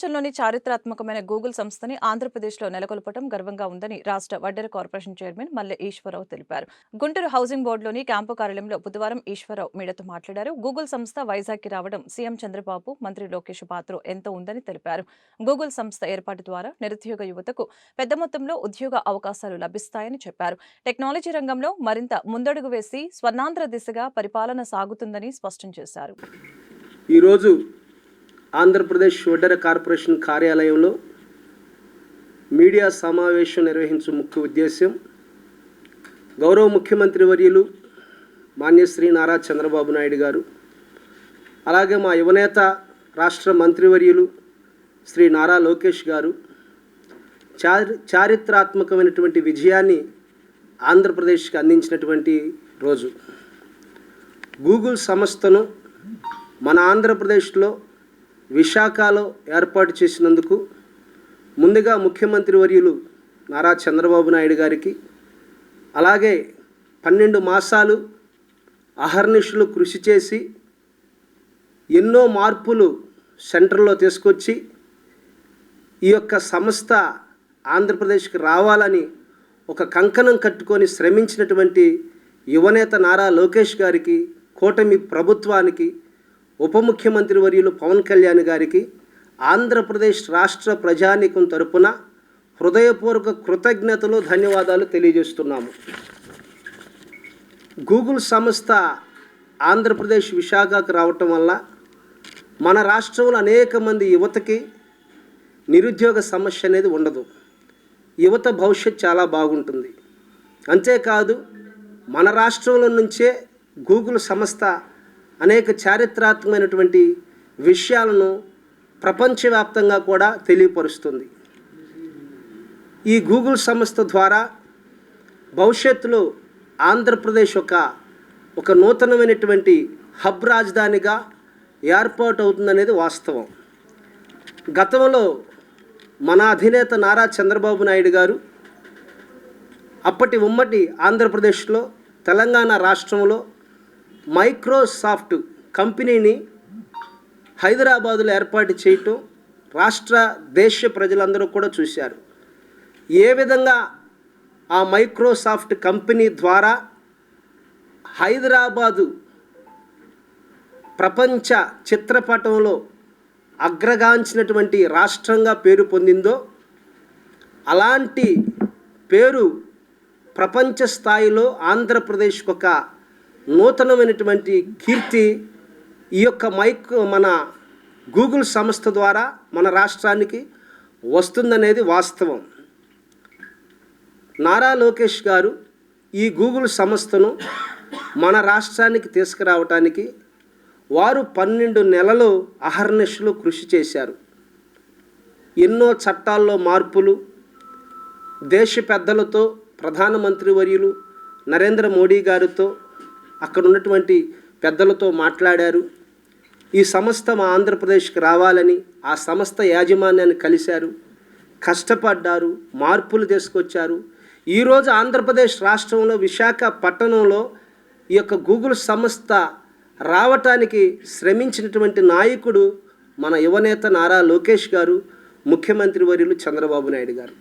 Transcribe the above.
ప్రపంచంలోని చారిత్రాత్మకమైన గూగుల్ సంస్థని ఆంధ్రప్రదేశ్లో నెలకొల్పడం గర్వంగా ఉందని రాష్ట్ర వడ్డెర కార్పొరేషన్ చైర్మన్ మల్లె ఈశ్వరరావు తెలిపారు. గుంటూరు హౌసింగ్ బోర్డులోని క్యాంపు కార్యాలయంలో బుధవారం ఈశ్వరరావు మీడియాతో మాట్లాడారు. గూగుల్ సంస్థ వైజాగ్కి రావడం సీఎం చంద్రబాబు మంత్రి లోకేష్ పాత్ర ఎంతో ఉందని తెలిపారు. గూగుల్ సంస్థ ఏర్పాటు ద్వారా నిరుద్యోగ యువతకు పెద్ద మొత్తంలో ఉద్యోగ అవకాశాలు లభిస్తాయని చెప్పారు. టెక్నాలజీ రంగంలో మరింత ముందడుగు వేసి స్వర్ణాంధ్ర దిశగా పరిపాలన సాగుతుందని స్పష్టం చేశారు. ఈరోజు ఆంధ్రప్రదేశ్ వడ్డెర కార్పొరేషన్ కార్యాలయంలో మీడియా సమావేశం నిర్వహించే ముఖ్య ఉద్దేశ్యం గౌరవ ముఖ్యమంత్రి వర్యులు మాన్యశ్రీ నారా చంద్రబాబు నాయుడు గారు అలాగే మా యువనేత రాష్ట్ర మంత్రివర్యులు శ్రీ నారా లోకేష్ గారు చారి చారిత్రాత్మకమైనటువంటి విజయాన్ని ఆంధ్రప్రదేశ్కి అందించినటువంటి రోజు. గూగుల్ సంస్థను మన ఆంధ్రప్రదేశ్లో విశాఖలో ఏర్పాటు చేసినందుకు ముందుగా ముఖ్యమంత్రి వర్యులు నారా చంద్రబాబు నాయుడు గారికి అలాగే పన్నెండు మాసాలు అహర్నిషులు కృషి చేసి ఎన్నో మార్పులు సెంటర్లో తీసుకొచ్చి ఈ యొక్క సంస్థ ఆంధ్రప్రదేశ్కి రావాలని ఒక కంకణం కట్టుకొని శ్రమించినటువంటి యువనేత నారా లోకేష్ గారికి కూటమి ప్రభుత్వానికి ఉప ముఖ్యమంత్రి వర్యులు పవన్ కళ్యాణ్ గారికి ఆంధ్రప్రదేశ్ రాష్ట్ర ప్రజానీకం తరపున హృదయపూర్వక కృతజ్ఞతలు ధన్యవాదాలు తెలియజేస్తున్నాము. గూగుల్ సంస్థ ఆంధ్రప్రదేశ్ విశాఖకు రావటం వల్ల మన రాష్ట్రంలో అనేక మంది యువతకి నిరుద్యోగ సమస్య అనేది ఉండదు. యువత భవిష్యత్ చాలా బాగుంటుంది. అంతేకాదు మన రాష్ట్రంలో నుంచే గూగుల్ సంస్థ అనేక చారిత్రాత్మకమైనటువంటి విషయాలను ప్రపంచవ్యాప్తంగా కూడా తెలియపరుస్తుంది. ఈ గూగుల్ సంస్థ ద్వారా భవిష్యత్తులో ఆంధ్రప్రదేశ్ ఒక ఒక నూతనమైనటువంటి హబ్ రాజధానిగా ఏర్పాటు అవుతుందనేది వాస్తవం. గతంలో మన అధినేత నారా చంద్రబాబు నాయుడు గారు అప్పటి ఉమ్మటి ఆంధ్రప్రదేశ్లో తెలంగాణ రాష్ట్రంలో మైక్రోసాఫ్ట్ కంపెనీని హైదరాబాదులో ఏర్పాటు చేయటం రాష్ట్ర దేశ ప్రజలందరూ కూడా చూశారు. ఏ విధంగా ఆ మైక్రోసాఫ్ట్ కంపెనీ ద్వారా హైదరాబాదు ప్రపంచ చిత్రపటంలో అగ్రగాంచినటువంటి రాష్ట్రంగా పేరు పొందిందో అలాంటి పేరు ప్రపంచ స్థాయిలో ఆంధ్రప్రదేశ్కి ఒక నూతనమైనటువంటి కీర్తి ఈ యొక్క మైక్ మన గూగుల్ సంస్థ ద్వారా మన రాష్ట్రానికి వస్తుందనేది వాస్తవం. నారా లోకేష్ గారు ఈ గూగుల్ సంస్థను మన రాష్ట్రానికి తీసుకురావటానికి వారు పన్నెండు నెలలు అహర్నిశలు కృషి చేశారు. ఎన్నో చట్టాల్లో మార్పులు దేశ పెద్దలతో ప్రధానమంత్రి వర్యులు నరేంద్ర మోడీ గారితో అక్కడ ఉన్నటువంటి పెద్దలతో మాట్లాడారు. ఈ సంస్థ మా ఆంధ్రప్రదేశ్కి రావాలని ఆ సంస్థ యాజమాన్యాన్ని కలిశారు. కష్టపడ్డారు మార్పులు తీసుకొచ్చారు. ఈరోజు ఆంధ్రప్రదేశ్ రాష్ట్రంలో విశాఖ పట్టణంలో ఈ యొక్క గూగుల్ సంస్థ రావటానికి శ్రమించినటువంటి నాయకుడు మన యువనేత నారా లోకేష్ గారు ముఖ్యమంత్రి వర్యులు చంద్రబాబు నాయుడు గారు.